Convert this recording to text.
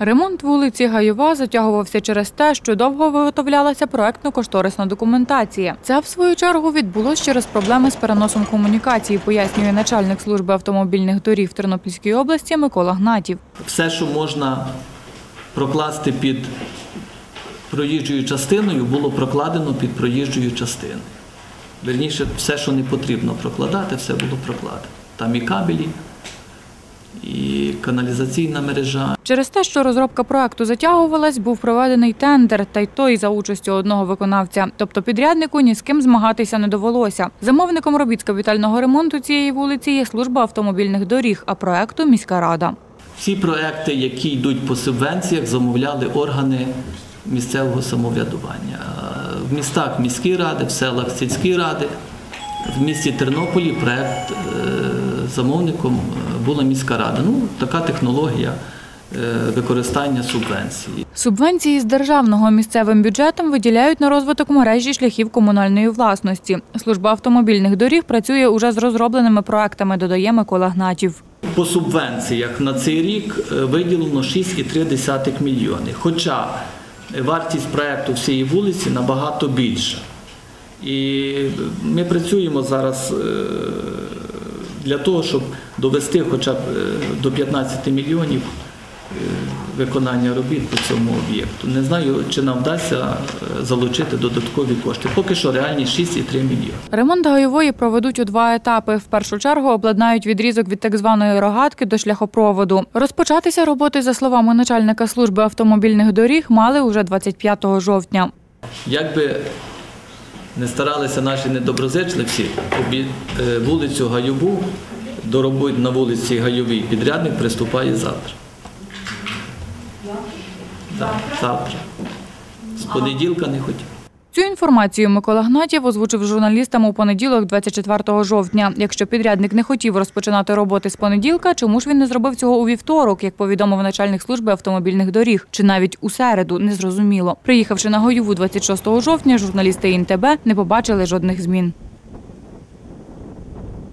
Ремонт вулиці Гайова затягувався через те, що довго виготовлялася проектно-кошторисна документація. Це, в свою чергу, відбулось через проблеми з переносом комунікації, пояснює начальник служби автомобільних доріг в Тернопільській області Микола Гнатів. все, що можна прокласти під проїжджою частиною, було прокладено під проїжджою частиною. Верніше, все, що не потрібно прокладати, все було прокладено. Там і кабелі, каналізаційна мережа, Через те, що розробка проекту затягувалась, був проведений тендер, та й той за участю одного виконавця. Тобто підряднику ні з ким змагатися не довелося. Замовником робіт з капітального ремонту цієї вулиці є служба автомобільних доріг, а проекту міська рада. Всі проекти, які йдуть по субвенціях, замовляли органи місцевого самоврядування. В містах міські ради, в селах сільські ради. В місті Тернополі проект е, замовником е, була міська рада. Ну, така технологія е, використання субвенції. Субвенції з державного місцевим бюджетом виділяють на розвиток мережі шляхів комунальної власності. Служба автомобільних доріг працює уже з розробленими проектами, додає Микола Гнатів. По субвенціях на цей рік е, виділено 6,3 мільйони. Хоча вартість проекту всієї вулиці набагато більша. І ми працюємо зараз е, для того, щоб довести хоча б е, до 15 мільйонів е, виконання робіт по цьому об'єкту. Не знаю, чи нам вдасться е, залучити додаткові кошти. Поки що реальні 6,3 мільйони. Ремонт гайової проведуть у два етапи. В першу чергу обладнають відрізок від так званої рогатки до шляхопроводу. Розпочатися роботи, за словами начальника служби автомобільних доріг, мали уже 25 жовтня. Як би не старалися наші недоброзичливці, обі- е, вулицю Гайову до роботи на вулиці Гайовій підрядник приступає завтра. Так, завтра. З понеділка не хотів. Цю інформацію Микола Гнатів озвучив журналістам у понеділок, 24 жовтня. Якщо підрядник не хотів розпочинати роботи з понеділка, чому ж він не зробив цього у вівторок, як повідомив начальник служби автомобільних доріг, чи навіть у середу, незрозуміло. Приїхавши на Гойову 26 жовтня, журналісти ІНТБ не побачили жодних змін.